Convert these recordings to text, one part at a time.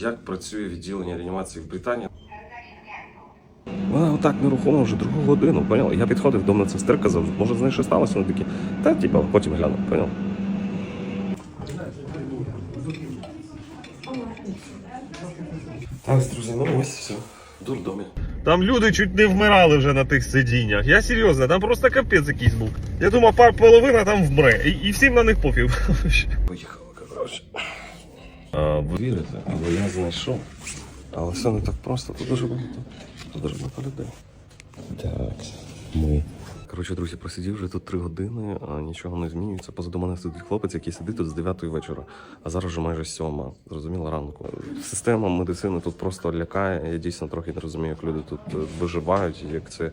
Як працює відділення реанімації в Британії? Вона отак нерухомо вже другу годину, поняла? Я підходив до медсестер, казав, може з нею що сталося? Вони такі, та типа, потім гляну, поняла? Так, друзі, ну ось все. В дурдомі. Там люди чуть не вмирали вже на тих сидіннях. Я серйозно, там просто капець якийсь був. Я думав, пар половина там вмре. І, і всім на них пофіг. Поїхали, коротше. А, ви вірите, але я знайшов. Але все не так просто, тут дуже багато. Тут дуже багато людей. Так, ми. Коротше, друзі, просидів вже тут три години, а нічого не змінюється. Позаду мене сидить хлопець, який сидить тут з 9 вечора, а зараз вже майже сьома. Зрозуміло, ранку. Система медицини тут просто лякає. Я дійсно трохи не розумію, як люди тут е, виживають, як це.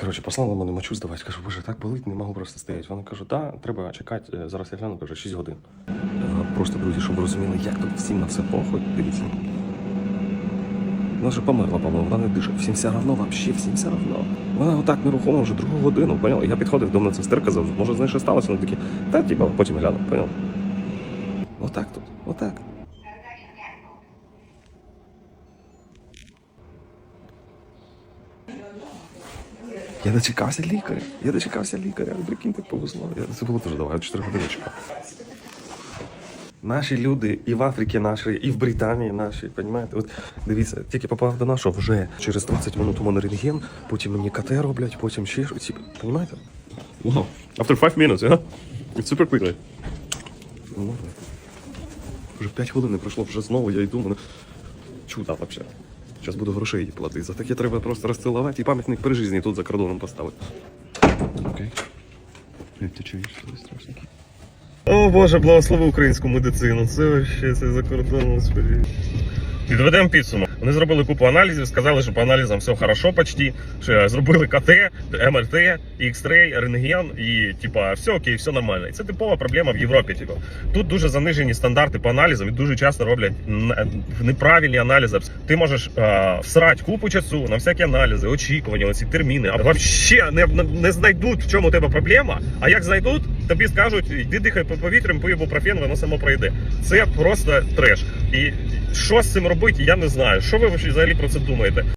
Коротше, послали мене мочу здавати. Кажу, боже, так болить, не можу просто стояти. Вона каже, да, треба чекати. Е, Зараз я гляну, каже, 6 годин. Е, Просто, друзі, щоб ви розуміли, як тут всім на все похуй. Дивіться. Вона вже померла, по-моєму, вона не дише. Всім все равно, вообще, всім все равно. Вона отак нерухомо вже другу годину, поняла? Я підходив до медсестер, казав, може з нею що сталося? Вони такі, та типа, потім гляну, поняла? Отак тут, отак. Я дочекався лікаря. Я дочекався лікаря. Ви Прикиньте, повезло. Я, це було дуже довго, я 4 години чекав. Наші люди і в Африці наші, і в Британії наші, розумієте? От дивіться, тільки попав до нашого вже через 20 минут у мене рентген, потім мені КТ роблять, потім ще щось. Розумієте? Wow. After 5 minutes, yeah? It's super quickly. Ну, Вже 5 хвилин не пройшло, вже знову я йду, мене чудо взагалі. Зараз буду грошей їй платити. За таке треба просто розцілувати і пам'ятник при житті тут за кордоном поставити. Окей. Як ти чуєш, що страшно? О Боже, благослови українську медицину. Це вообще це за кордоном, господи. Підведемо підсумок. Вони зробили купу аналізів, сказали, що по аналізам все хорошо почти. Що зробили КТ, МРТ, X-ray, рентген і типа все окей, все нормально. І це типова проблема в Європі. Типу. Тут дуже занижені стандарти по аналізам і дуже часто роблять н- неправильні аналізи. Ти можеш е, всрати купу часу на всякі аналізи, очікування, оці терміни. А взагалі не, не, знайдуть, в чому у тебе проблема. А як знайдуть, тобі скажуть, йди дихай по повітрям, пий ібупрофен, воно само пройде. Це просто треш. І що з цим робити, я не знаю. Що ви взагалі про це думаєте?